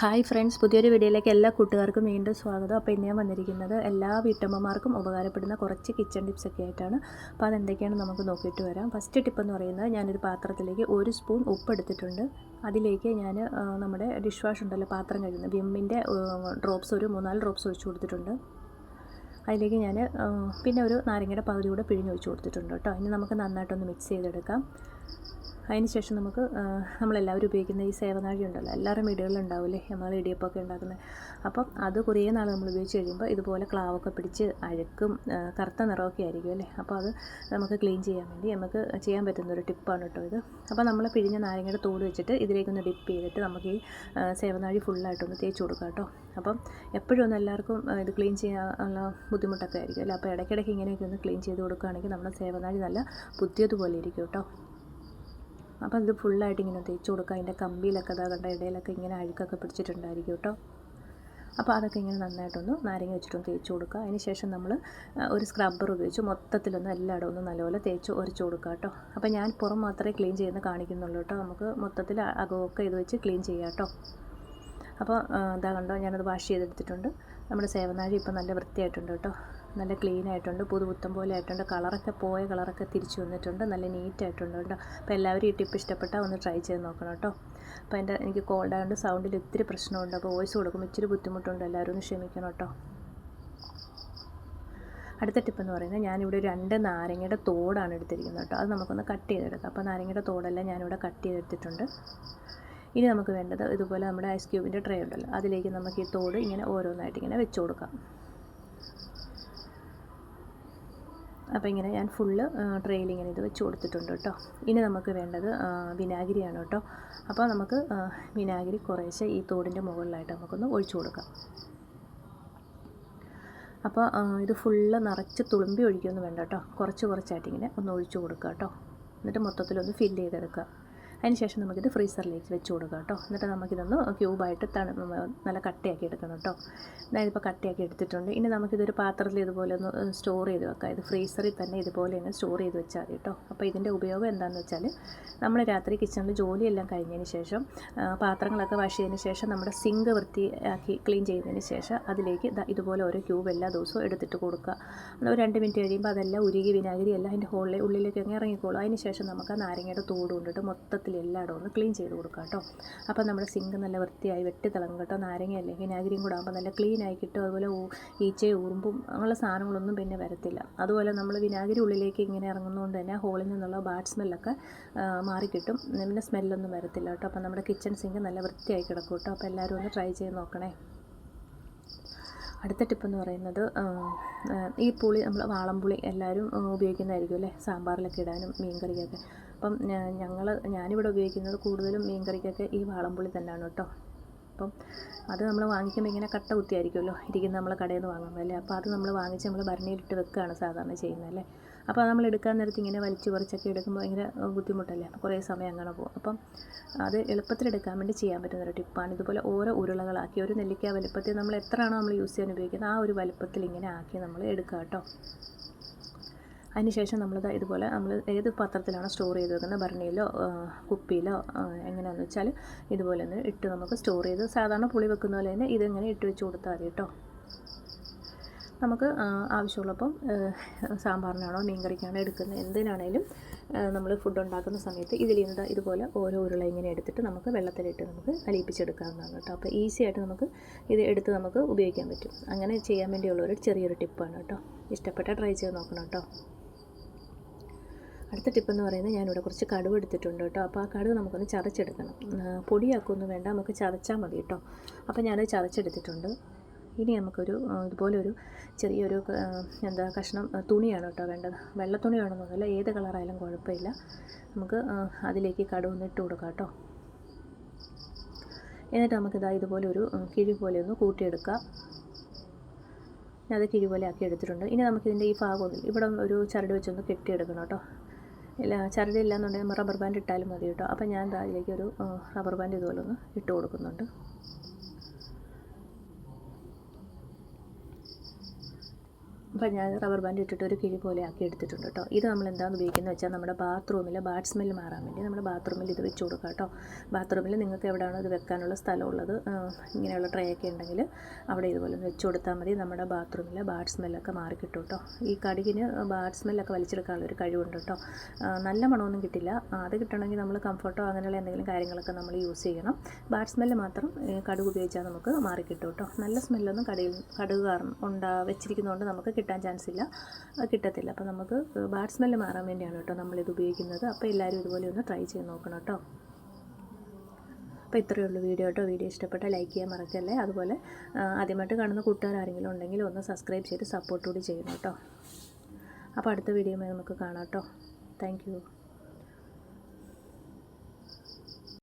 Hi friends പുതിയൊരു വീഡിയോയിലേക്ക് എല്ലാ കൂട്ടുകാർക്കും വീണ്ടും സ്വാഗതം. അപ്പോൾ ഇന്ന് ഞാൻ വന്നിരിക്കുന്നത് എല്ലാ വീട്ടമ്മമാർക്കും ഉപകാരപ്പെടുന്ന കുറച്ച് കിച്ചൺ ടിപ്സ് ഒക്കെ ആയിട്ടാണ്. അപ്പോൾ അതെന്തൊക്കെയാണ് നമുക്ക് നോക്കിയിട്ട് വരാം. ഫസ്റ്റ് ടിപ്പ് എന്ന് പറയുന്നത് ഞാനൊരു പാത്രത്തിലേക്ക് ഒരു സ്പൂൺ ഉപ്പ് എടുത്തിട്ടുണ്ട് അതിലേക്ക് ഞാൻ നമ്മുടെ ഡിഷ് വാഷ് ഉണ്ടല്ലോ പാത്രം കഴുകുന്ന വിമ്മിന്റെ ഡ്രോപ്സ് ഒരു മൂന്നാൽ ഡ്രോപ്സ് ഒഴിച്ചു കൊടുത്തിട്ടുണ്ട്. അതിലേക്ക് ഞാൻ പിന്നെ ഒരു നാരങ്ങയുടെ പകുതി കൂടെ പിഴിഞ്ഞൊഴിച്ച് കൊടുത്തിട്ടുണ്ട് കേട്ടോ. ഇനി നമുക്ക് നന്നായിട്ടൊന്ന് മിക്സ് ചെയ്തെടുക്കാം. അതിന് ശേഷം നമുക്ക് നമ്മളെല്ലാവരും ഉപയോഗിക്കുന്ന ഈ സേവനാഴി ഉണ്ടല്ലോ എല്ലാവരും വീടുകളിലും ഉണ്ടാവില്ലേ നമ്മൾ ഇടിയപ്പമൊക്കെ ഉണ്ടാക്കുന്നത് അപ്പം അത് കുറേ നാൾ നമ്മൾ ഉപയോഗിച്ച് കഴിയുമ്പോൾ ഇതുപോലെ ക്ലാവൊക്കെ പിടിച്ച് അഴുക്കും കറുത്ത നിറമൊക്കെ ആയിരിക്കും അല്ലേ? അപ്പോൾ അത് നമുക്ക് ക്ലീൻ ചെയ്യാൻ വേണ്ടി നമുക്ക് ചെയ്യാൻ പറ്റുന്ന ഒരു ടിപ്പാണ് കേട്ടോ ഇത്. അപ്പോൾ നമ്മൾ പിഴിഞ്ഞ നാരങ്ങയുടെ തോട് വെച്ചിട്ട് ഇതിലേക്കൊന്ന് ഡിപ്പ് ചെയ്തിട്ട് നമുക്ക് ഈ സേവനാഴി ഫുള്ളായിട്ടൊന്ന് തേച്ച് കൊടുക്കാം കേട്ടോ. അപ്പം എപ്പോഴും ഒന്ന് എല്ലാവർക്കും ഇത് ക്ലീൻ ചെയ്യാനുള്ള ബുദ്ധിമുട്ടൊക്കെ ആയിരിക്കും അല്ലേ? അപ്പോൾ ഇടയ്ക്കിടയ്ക്ക് ഇങ്ങനെയൊക്കെ ഒന്ന് ക്ലീൻ ചെയ്ത് കൊടുക്കുകയാണെങ്കിൽ നമ്മുടെ സേവനാഴി നല്ല പുതിയതുപോലെ ഇരിക്കും കേട്ടോ. അപ്പോൾ ഇത് ഫുള്ളായിട്ട് ഇങ്ങനെ തേച്ച് കൊടുക്കുക. അതിന്റെ കമ്പിയിലൊക്കെ ഇതാ കണ്ട ഇടയിലൊക്കെ ഇങ്ങനെ അഴുക്കൊക്കെ പിടിച്ചിട്ടുണ്ടായിരിക്കും കേട്ടോ. അപ്പോൾ അതൊക്കെ ഇങ്ങനെ നന്നായിട്ടൊന്ന് നാരങ്ങ വെച്ചിട്ടൊന്ന് തേച്ച് കൊടുക്കുക. അതിന് ശേഷം നമ്മൾ ഒരു സ്ക്രബ്ബർ ഉപയോഗിച്ച് മൊത്തത്തിലൊന്ന് എല്ലായിടവും ഒന്ന് നല്ലപോലെ തേച്ച് ഉരച്ച് കൊടുക്കുക കേട്ടോ. അപ്പോൾ ഞാൻ പുറം മാത്രമേ ക്ലീൻ ചെയ്യുന്ന കാണിക്കുന്നുള്ളൂ കേട്ടോ. നമുക്ക് മൊത്തത്തിൽ അകമൊക്കെ ഇത് വെച്ച് ക്ലീൻ ചെയ്യാം കേട്ടോ. അപ്പോൾ ഇതാ കണ്ടോ ഞാനത് വാഷ് ചെയ്തെടുത്തിട്ടുണ്ട്. നമ്മുടെ സേവനാഴി ഇപ്പോൾ നല്ല വൃത്തിയായിട്ടുണ്ട് കേട്ടോ. നല്ല ക്ലീൻ ആയിട്ടുണ്ട്. പുതുപുത്തം പോലെ ആയിട്ടുണ്ട്. കളറൊക്കെ പോയ കളറൊക്കെ തിരിച്ചു വന്നിട്ടുണ്ട്. നല്ല നീറ്റ് ആയിട്ടുണ്ട് കേട്ടോ. അപ്പോൾ എല്ലാവരും ഈ ടിപ്പ് ഇഷ്ടപ്പെട്ടാൽ ഒന്ന് ട്രൈ ചെയ്ത് നോക്കണം കേട്ടോ. അപ്പോൾ എന്റെ എനിക്ക് കോൾഡ് ആയതുകൊണ്ട് സൗണ്ടിൽ ഒത്തിരി പ്രശ്നമുണ്ട്. അപ്പോൾ വോയിസ് കൊടുക്കുമ്പോൾ ഇച്ചിരി ബുദ്ധിമുട്ടുണ്ട്. എല്ലാവരും ഒന്ന് ക്ഷമിക്കണം കേട്ടോ. അടുത്ത ടിപ്പ് എന്ന് പറയുന്നത് ഞാനിവിടെ രണ്ട് നാരങ്ങയുടെ തോടാണ് എടുത്തിരിക്കുന്നത് കേട്ടോ. അത് നമുക്കൊന്ന് കട്ട് ചെയ്തെടുക്കാം. അപ്പോൾ നാരങ്ങയുടെ തോടെല്ലാം ഞാനിവിടെ കട്ട് ചെയ്തെടുത്തിട്ടുണ്ട്. ഇനി നമുക്ക് വേണ്ടത് ഇതുപോലെ നമ്മുടെ ഐസ് ക്യൂബിന്റെ ട്രേ ഉണ്ടല്ലോ. അതിലേക്ക് നമുക്ക് ഈ തോട് ഇങ്ങനെ ഓരോന്നായിട്ട് ഇങ്ങനെ വെച്ച് കൊടുക്കാം. അപ്പോൾ ഇങ്ങനെ ഞാൻ ഫുള്ള് ട്രെയിൽ ഇങ്ങനെ ഇത് വെച്ച് കൊടുത്തിട്ടുണ്ട് കേട്ടോ. ഇനി നമുക്ക് വേണ്ടത് വിനാഗിരിയാണ് കേട്ടോ. അപ്പോൾ നമുക്ക് വിനാഗിരി കുറേശ്ശെ ഈ തോടിന്റെ മുകളിലായിട്ട് നമുക്കൊന്ന് ഒഴിച്ചു കൊടുക്കാം. അപ്പോൾ ഇത് ഫുള്ള് നിറച്ച് തുളുമ്പി ഒഴിക്കുമെന്ന് വേണ്ട കേട്ടോ. കുറച്ച് കുറച്ചായിട്ട് ഇങ്ങനെ ഒന്ന് ഒഴിച്ചു കൊടുക്കുക കേട്ടോ. എന്നിട്ട് മൊത്തത്തിലൊന്ന് ഫില്ല് ചെയ്തെടുക്കുക. അതിനുശേഷം നമുക്കിത് ഫ്രീസറിലേക്ക് വെച്ച് കൊടുക്കുക കേട്ടോ. എന്നിട്ട് നമുക്കിതൊന്ന് ക്യൂബായിട്ട് തണു നല്ല കട്ടയാക്കി എടുക്കണം കേട്ടോ. ഇപ്പോൾ കട്ടയാക്കി എടുത്തിട്ടുണ്ട്. ഇനി നമുക്കിതൊരു പാത്രത്തിൽ ഇതുപോലെ ഒന്ന് സ്റ്റോർ ചെയ്ത് വെക്കാം. ഇത് ഫ്രീസറിൽ തന്നെ ഇതുപോലെ തന്നെ സ്റ്റോർ ചെയ്ത് വെച്ചാൽ മതി കേട്ടോ. അപ്പോൾ ഇതിന്റെ ഉപയോഗം എന്താണെന്ന് വെച്ചാൽ നമ്മൾ രാത്രി കിച്ചണിൽ ജോലിയെല്ലാം കഴിഞ്ഞതിന് ശേഷം പാത്രങ്ങളൊക്കെ വാഷ് ചെയ്തതിന് ശേഷം നമ്മുടെ സിങ്ക് വൃത്തിയാക്കി ക്ലീൻ ചെയ്തതിന് ശേഷം അതിലേക്ക് ഇതുപോലെ ഓരോ ക്യൂബ് എല്ലാ ദിവസവും എടുത്തിട്ട് കൊടുക്കുക. ഒരു രണ്ട് മിനിറ്റ് കഴിയുമ്പോൾ അതെല്ലാം ഉരുകി വിനാഗിരി എല്ലാം അതിന്റെ ഹോളിലെ ഉള്ളിലേക്ക് ഇറങ്ങിക്കോളും. അതിന് ശേഷം നമുക്ക് ആ നാരങ്ങയുടെ തോട് കൊണ്ടിട്ട് മൊത്തത്തിൽ എല്ലായിടവും ഒന്ന് ക്ലീൻ ചെയ്ത് കൊടുക്കാം കേട്ടോ. അപ്പോൾ നമ്മുടെ സിങ്ക് നല്ല വൃത്തിയായി വെട്ടി തിളങ്ങും കേട്ടോ. നാരങ്ങ അല്ലെങ്കിൽ വിനാഗിരിയും കൂടെ ആകുമ്പോൾ നല്ല ക്ലീൻ ആയി കിട്ടും. അതുപോലെ ഈച്ചയും ഉറുമ്പും അങ്ങനെയുള്ള സാധനങ്ങളൊന്നും പിന്നെ വരത്തില്ല. അതുപോലെ നമ്മൾ വിനാഗിരി ഉള്ളിലേക്ക് ഇങ്ങനെ ഇറങ്ങുന്നതുകൊണ്ട് തന്നെ ഹോളിൽ നിന്നുള്ള ബാഡ് സ്മെല്ലൊക്കെ മാറിക്കിട്ടും. പിന്നെ സ്മെല്ലൊന്നും വരത്തില്ല കേട്ടോ. അപ്പോൾ നമ്മുടെ കിച്ചൺ സിങ്ക് നല്ല വൃത്തിയായി കിടക്കും കേട്ടോ. അപ്പോൾ എല്ലാവരും ഒന്ന് ട്രൈ ചെയ്ത് നോക്കണേ. അടുത്ത ടിപ്പ് എന്ന് പറയുന്നത് ഈ പുളി നമ്മൾ വാളംപുളി എല്ലാവരും ഉപയോഗിക്കുന്നതായിരിക്കും അല്ലേ? സാമ്പാറിലൊക്കെ ഇടാനും മീൻകറിക്കൊക്കെ. അപ്പം ഞങ്ങൾ ഞാനിവിടെ ഉപയോഗിക്കുന്നത് കൂടുതലും മീൻ കറിക്കൊക്കെ ഈ വാളംപുളി തന്നെയാണ് കേട്ടോ. അപ്പം അത് നമ്മൾ വാങ്ങിക്കുമ്പോൾ ഇങ്ങനെ കട്ട കുത്തിയായിരിക്കുമല്ലോ. ഇരിക്കുന്ന നമ്മൾ കടയിൽ നിന്ന് വാങ്ങുമ്പോൾ അല്ലേ? അപ്പോൾ അത് നമ്മൾ വാങ്ങിച്ച് നമ്മൾ ഭരണിയിലിട്ട് വെക്കുകയാണ് സാധാരണ ചെയ്യുന്നത് അല്ലേ? അപ്പോൾ നമ്മൾ എടുക്കാൻ നേരത്ത് ഇങ്ങനെ വലിച്ച് കുറച്ചൊക്കെ എടുക്കുമ്പോൾ ഭയങ്കര ബുദ്ധിമുട്ടല്ലേ? അപ്പോൾ കുറേ സമയം അങ്ങനെ പോകും. അപ്പം അത് എളുപ്പത്തിലെടുക്കാൻ വേണ്ടി ചെയ്യാൻ പറ്റുന്ന ഒരു ടിപ്പാണ്. ഇതുപോലെ ഓരോ ഉരുളകളാക്കി ഒരു നെല്ലിക്ക വലുപ്പത്തിൽ നമ്മൾ എത്രയാണോ നമ്മൾ യൂസ് ചെയ്യാൻ ഉപയോഗിക്കുന്നത് ആ ഒരു വലുപ്പത്തിൽ ഇങ്ങനെ ആക്കി നമ്മൾ എടുക്കുക കേട്ടോ. അതിനുശേഷം നമ്മളത് ഇതുപോലെ നമ്മൾ ഏത് പാത്രത്തിലാണ് സ്റ്റോർ ചെയ്ത് വെക്കുന്നത് ഭരണിയിലോ കുപ്പിയിലോ എങ്ങനെയാണെന്ന് വെച്ചാൽ ഇതുപോലെ ഒന്ന് ഇട്ട് നമുക്ക് സ്റ്റോർ ചെയ്ത് സാധാരണ പുളി വെക്കുന്ന പോലെ തന്നെ ഇതിങ്ങനെ ഇട്ട് വെച്ച് കൊടുത്താൽ മതി കേട്ടോ നമുക്ക് ആവശ്യമുള്ളപ്പം സാമ്പാറിനാണോ മീൻകറിക്കാണോ എടുക്കുന്നത് എന്തിനാണേലും നമ്മൾ ഫുഡ് ഉണ്ടാക്കുന്ന സമയത്ത് ഇതിൽ നിന്ന് ഇതുപോലെ ഓരോ ഉരുള ഇങ്ങനെ എടുത്തിട്ട് നമുക്ക് വെള്ളത്തിലിട്ട് നമുക്ക് കലിപ്പിച്ചെടുക്കാവുന്നതാണ് കേട്ടോ അപ്പോൾ ഈസി ആയിട്ട് നമുക്ക് ഇത് എടുത്ത് നമുക്ക് ഉപയോഗിക്കാൻ പറ്റും. അങ്ങനെ ചെയ്യാൻ വേണ്ടിയുള്ള ഒരു ചെറിയൊരു ടിപ്പാണ് കേട്ടോ ഇഷ്ടപ്പെട്ട ട്രൈ ചെയ്ത് നോക്കണം കേട്ടോ അടുത്ത ടിപ്പ് എന്ന് പറയുന്നത് ഞാനിവിടെ കുറച്ച് കടുവ് എടുത്തിട്ടുണ്ട് കേട്ടോ. അപ്പോൾ ആ കടുവ് നമുക്കൊന്ന് ചതച്ചെടുക്കണം. പൊടിയാക്കൊന്നും വേണ്ട നമുക്ക് ചതച്ചാൽ മതി കേട്ടോ. അപ്പോൾ ഞാനത് ചതച്ചെടുത്തിട്ടുണ്ട്. ഇനി നമുക്കൊരു ഇതുപോലൊരു ചെറിയൊരു എന്താ കഷ്ണം തുണിയാണ് കേട്ടോ വേണ്ടത്. വെള്ള തുണി വേണമെന്നൊന്നുമില്ല ഏത് കളറായാലും കുഴപ്പമില്ല. നമുക്ക് അതിലേക്ക് കടുവ് ഒന്ന് ഇട്ട് കൊടുക്കാം കേട്ടോ. എന്നിട്ട് നമുക്കിതാ ഇതുപോലെ ഒരു കിഴി പോലെ ഒന്ന് കൂട്ടിയെടുക്കാം. ഞാനത് കിഴി പോലെ ആക്കി എടുത്തിട്ടുണ്ട്. ഇനി നമുക്കിതിന്റെ ഈ ഭാഗമൊന്നും ഇവിടെ ഒരു ചരട് വെച്ചൊന്ന് കെട്ടിയെടുക്കണം കേട്ടോ. ഇല്ല ചരട് ഇല്ലാന്നുണ്ടെങ്കിൽ നമ്മൾ റബ്ബർ ബാൻഡ് ഇട്ടാലും മതി കേട്ടോ. അപ്പോൾ ഞാൻ അതിലേക്ക് ഒരു റബ്ബർ ബാൻഡ് ഇതുപോലെ ഒന്ന് ഇട്ട് കൊടുക്കുന്നുണ്ട്. അപ്പോൾ ഞാൻ റബ്ബർ ബാൻഡ് ഇട്ടിട്ട് ഒരു കിഴി പോലെ ആക്കി എടുത്തിട്ടുണ്ട് കേട്ടോ. ഇത് നമ്മൾ എന്താണ് ഉപയോഗിക്കുന്നത് വെച്ചാൽ നമ്മുടെ ബാത്റൂമിൽ ബാഡ് സ്മെൽ മാറാൻ വേണ്ടി നമ്മുടെ ബാത്റൂമിൽ ഇത് വെച്ച് കൊടുക്കുക കേട്ടോ. ബാത്റൂമിൽ നിങ്ങൾക്ക് എവിടെയാണോ ഇത് വെക്കാനുള്ള സ്ഥലമുള്ളത് ഇങ്ങനെയുള്ള ട്രേ ഒക്കെ ഉണ്ടെങ്കിൽ അവിടെ ഇതുപോലെ വെച്ച് കൊടുത്താൽ മതി. നമ്മുടെ ബാത്റൂമിൽ ബാഡ് സ്മെല്ലൊക്കെ മാറി കിട്ടും കേട്ടോ. ഈ കടുകിന് ബാഡ് സ്മെല്ലൊക്കെ വലിച്ചെടുക്കാനുള്ള ഒരു കഴിവുണ്ട് കേട്ടോ. നല്ല മണമൊന്നും കിട്ടില്ല. അത് കിട്ടണമെങ്കിൽ നമ്മൾ കംഫർട്ടോ അങ്ങനെയുള്ള എന്തെങ്കിലും കാര്യങ്ങളൊക്കെ നമ്മൾ യൂസ് ചെയ്യണം. ബാഡ് സ്മെല്ല് മാത്രം കടുക് ഉപയോഗിച്ചാൽ നമുക്ക് മാറി കിട്ടും. കേട്ടോ നല്ല സ്മെല്ലൊന്നും കടയിൽ കടുക് കാരണം ഉണ്ടാ വെച്ചിരിക്കുന്നതുകൊണ്ട് നമുക്ക് കിട്ടാൻ ചാൻസ് ഇല്ല കിട്ടത്തില്ല. അപ്പോൾ നമുക്ക് ബാഡ് സ്മെല്ല് മാറാൻ വേണ്ടിയാണ് കേട്ടോ നമ്മളിത് ഉപയോഗിക്കുന്നത്. അപ്പോൾ എല്ലാവരും ഇതുപോലെ ഒന്ന് ട്രൈ ചെയ്ത് നോക്കണം കേട്ടോ. അപ്പോൾ ഇത്രയേ ഉള്ളൂ വീഡിയോ കേട്ടോ. വീഡിയോ ഇഷ്ടപ്പെട്ടാൽ ലൈക്ക് ചെയ്യാൻ മറക്കല്ലേ? അതുപോലെ ആദ്യമായിട്ട് കാണുന്ന കൂട്ടുകാർ ആരെങ്കിലും ഉണ്ടെങ്കിൽ ഒന്ന് സബ്സ്ക്രൈബ് ചെയ്ത് സപ്പോർട്ട് കൂടി ചെയ്യണം കേട്ടോ. അപ്പോൾ അടുത്ത വീഡിയോ നമുക്ക് കാണാം കേട്ടോ. താങ്ക്